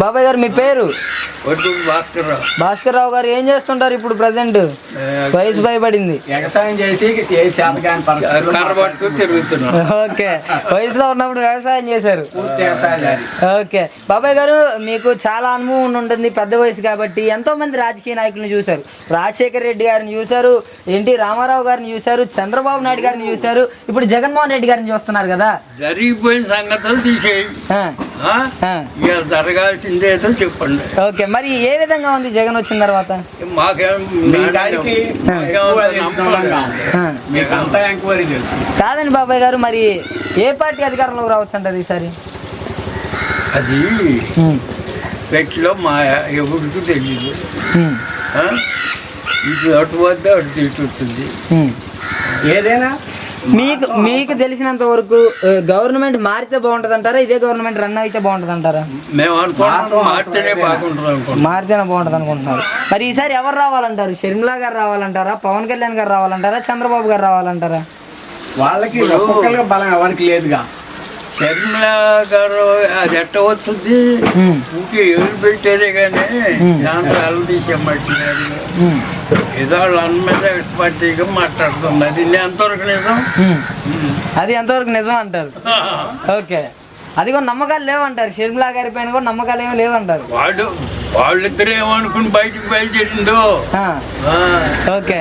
బాబాయ్ గారు మీ పేరు? భాస్కర్ రావు. భాస్కర్ రావు గారు ఏం చేస్తుంటారు ఇప్పుడు ప్రజెంట్? వయసు భయపడింది. వ్యవసాయం చేసి ఓకే. వయసులో ఉన్నప్పుడు వ్యవసాయం చేశారు. ఓకే. బాబాయ్ గారు మీకు చాలా అనుభవం ఉండి ఉంటుంది పెద్ద వయసు కాబట్టి ఎంతో మంది రాజకీయ నాయకులను చూశారు. రాజశేఖర్ రెడ్డి గారిని చూశారు ఎన్టీ రామారావు గారిని చూశారు చంద్రబాబు నాయుడు గారిని చూశారు. ఇప్పుడు జగన్మోహన్ రెడ్డి గారిని చూస్తున్నారు కదా. జరిగిపోయిన సంగతులు తీసేయి. ఆ, ఆ? ఆ. ఇక జరగాల్సింది ఏదో చెప్పండి. ఓకే మరి ఏ విధంగా ఉంది జగన్ వచ్చిన తర్వాత? మాకేం కాదండి బాబాయ్ గారు మరి ఏ పార్టీ అధికారంలోకి రావచ్చు అంటారు ఈసారి? అది వ్యక్తిలో మా ఎవరికి తెలియదు? ఇటు అటు వద్ద అటు ఇటు వస్తుంది. ఉమ్. ఏదైనా? మీకు మీకు తెలిసినంత వరకు గవర్నమెంట్ మారితే బాగుంటది అంటారా ఇదే గవర్నమెంట్ రన్ అయితే బాగుంటది అంటారా మేము మారితేనే బాగుంటుంది అనుకుంటున్నారు మరి ఈసారి ఎవరు రావాలంటారు? షర్మిలా గారు రావాలంటారా? పవన్ కళ్యాణ్ గారు రావాలంటారా? చంద్రబాబు గారు రావాలంటారా? వాళ్ళకి బలం ఎవరికి లేదుగా. షర్మిల గారు అది ఎట్ట వస్తుంది? ఊకే ఎవరు పెట్టేదే కానీ దాంట్లో ఉమ్, ఏదో వాళ్ళ అన్న మీద ఎక్స్పర్టీగా మాట్లాడుతుంది. అది ఎంతవరకు నిజం. అది ఎంతవరకు నిజం అంటారు? ఓకే. అది కూడా నమ్మకాలు లేవంటారు. షర్మిలా గారి పైన కూడా నమ్మకాలు ఏమి లేవంటారు. వాడు వాళ్ళిద్దరు ఏమనుకుని బయటకు బయలుదేరిందో. ఓకే.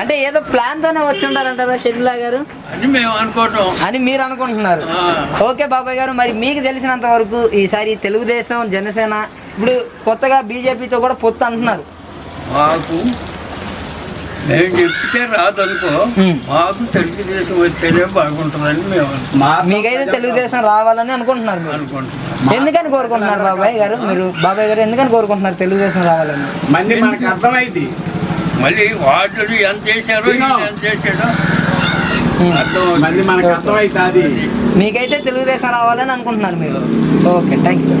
అంటే ఏదో ప్లాన్ తోనే వచ్చి ఉంటారంటారా షర్మిలా గారు? అని మేము అనుకోవటం అని మీరు అనుకుంటున్నారు. ఓకే బాబాయ్ గారు మరి మీకు తెలిసినంత వరకు ఈసారి తెలుగుదేశం జనసేన ఇప్పుడు కొత్తగా బీజేపీతో కూడా పొత్తు అంటున్నారు. మాకు మేము చెప్తే రాదనుకో. మాకు తెలుగుదేశం వస్తేనే బాగుంటుందని మేము మీకైతే తెలుగుదేశం రావాలని అనుకుంటున్నారు మీరు. అనుకుంటున్నాం. ఎందుకని కోరుకుంటున్నారు బాబాయ్ గారు మీరు? బాబాయ్ గారు ఎందుకని కోరుకుంటున్నారు తెలుగుదేశం రావాలని? మంది మనకు అర్థమైంది. మళ్ళీ వాళ్ళు ఎంత చేశారో ఈయన ఎంత చేశాడో. అర్థం మంది మనకు అర్థమైతుంది. మీకైతే తెలుగుదేశం రావాలని అనుకుంటున్నారు మీరు. Okay thank you